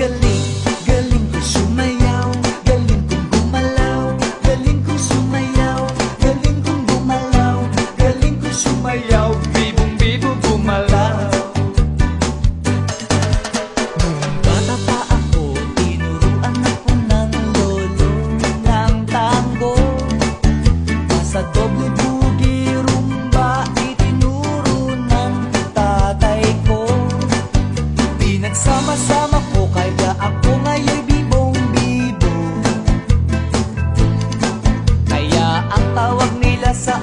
Galing, galing ko Galing kong Galing ko sumayaw Galing kong Galing ko sumayaw. Ang tawag nila sa